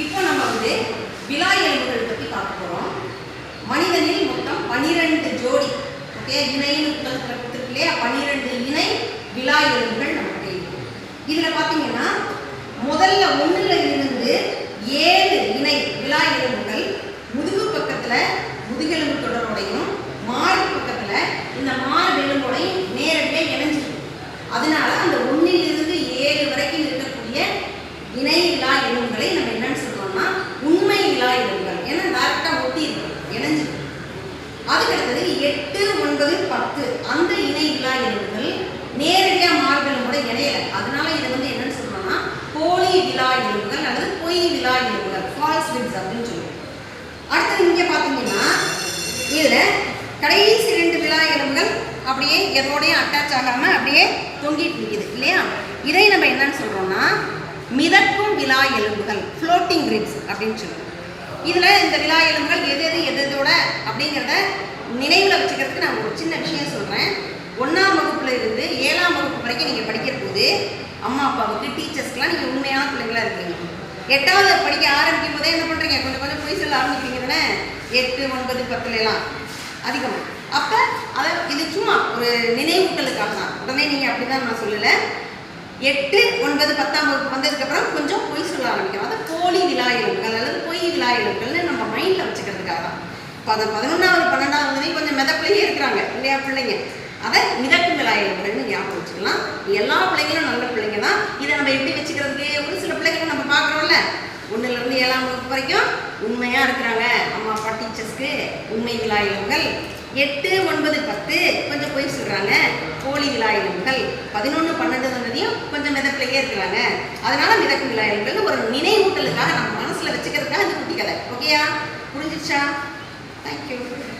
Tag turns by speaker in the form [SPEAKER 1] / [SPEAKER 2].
[SPEAKER 1] இப்போ நம்ம வந்து விலா எலும்புகள் பற்றி பார்க்க போகிறோம் மனிதனில் மொத்தம் பனிரெண்டு ஜோடி. ஓகே இணைன்னு புத்தகத்தில் கொடுத்துருக்கு இல்லையா? பனிரெண்டு இணை விலா எலும்புகள் நம்மகிட்ட இருக்கு இதில் பார்த்தீங்கன்னா முதல்ல ஒன்றுல இருந்து ஏழு இணை விலா எலும்புகள் முதுகு பக்கத்தில் முதுகெலும்பு தொடரோடையும் மார்பு பக்கத்தில் இந்த மார்பு எலும்போடையும் நேரடியாக இணைஞ்சிருக்கு அதனால அந்த ஒன்றிலிருந்து ஏழு வரைக்கும் இருக்கக்கூடிய இணை விழா எலும்புகளை நம்ம என்னன்னு சொல்றோம்னா உண்மை விழா எலும்புகள் ஏன்னா டேரக்டாக ஒட்டி இருக்கு இணைஞ்சிருக்கு அதுக்கு அடுத்தது எட்டு ஒன்பது பத்து. அந்த இணை விழா எலும்புகள் நேரடியாக மார்பெலும்போட இணையல. அதனால இது வந்து என்னன்னு சொல்றோம்னா போலி விழா எலும்புகள் அல்லது பொய் விழா எலும்புகள் ஃபால்ஸ் ரிப்ஸ் அப்படின்னு சொல்லுவோம். அடுத்தது இங்கே பார்த்தீங்கன்னா இதில் கடைசி ரெண்டு விழா எலும்புகள் அப்படியே எதோடையும் அட்டாச் ஆகாமல் அப்படியே தொங்கிட்டு நிற்கிது இல்லையா? இதை நம்ம என்னன்னு சொல்கிறோம்னா மிதக்கும் விழா எலும்புகள் ஃப்ளோட்டிங் ரிப்ஸ் அப்படின்னு சொல்லுவோம். இதில் இந்த விழா எலும்புகள் எது எது எது எதோட அப்படிங்கிறத நினைவில் வச்சுக்கிறதுக்கு நான் ஒரு சின்ன விஷயம் சொல்கிறேன் ஒன்றாம் வகுப்புல இருந்து ஏழாம் வகுப்பு வரைக்கும் நீங்கள் படிக்கிற போது அம்மா அப்பாவுக்கு டீச்சர்ஸ்க்குலாம் நீங்கள் உண்மையான பிள்ளைங்களா இருக்கீங்க எட்டாவது படிக்க ஆரம்பிக்கும் போதே என்ன பண்ணுறீங்க கொஞ்சம் கொஞ்சம் பொய் சொல்ல ஆரம்பிக்கிறீங்க தானே? எட்டு ஒன்பது பத்துலலாம் எல்லாம். அதிகமாக அப்போ அதை இது சும்மா ஒரு நினைவூட்டலுக்காக தான். உடனே நீங்கள் அப்படி தான் நான் சொல்லலை. எட்டு ஒன்பது பத்தாம் வகுப்பு வந்ததுக்கப்புறம் கொஞ்சம் பொய் சொல்ல ஆரம்பிக்கும் அதை போலி பொய் நம்ம மைண்டில் வச்சுக்கிறதுக்காக தான். பத பதினொன்றாவது பன்னெண்டாவது கொஞ்சம் மிதப்பிலேயே இருக்கிறாங்க இல்லையா பிள்ளைங்க? அதை மிதக்கும் விழா ஞாபகம் வச்சுக்கலாம். எல்லா பிள்ளைங்களும் நல்ல பிள்ளைங்க தான். இதை நம்ம எப்படி வச்சுக்கிறதுக்கு? ஒரு சில பிள்ளைங்க நம்ம பார்க்குறோம்ல. ஒன்றுலேருந்து ஏழாம் வகுப்பு வரைக்கும் உண்மையாக இருக்கிறாங்க. அம்மா அப்பா டீச்சர்ஸ்க்கு உண்மை விழா எட்டு ஒன்பது பத்து கொஞ்சம் போய் சொல்கிறாங்க போலி விழா பதினொன்று பன்னெண்டு சொன்னதையும் கொஞ்சம் மிதப்பிலேயே இருக்கிறாங்க. அதனால மிதக்கும் விழா எலும்புகள் ஒரு நினைவூட்டலுக்காக நம்ம மனசில் வச்சுக்கிறதுக்காக இந்த குட்டி Thank you.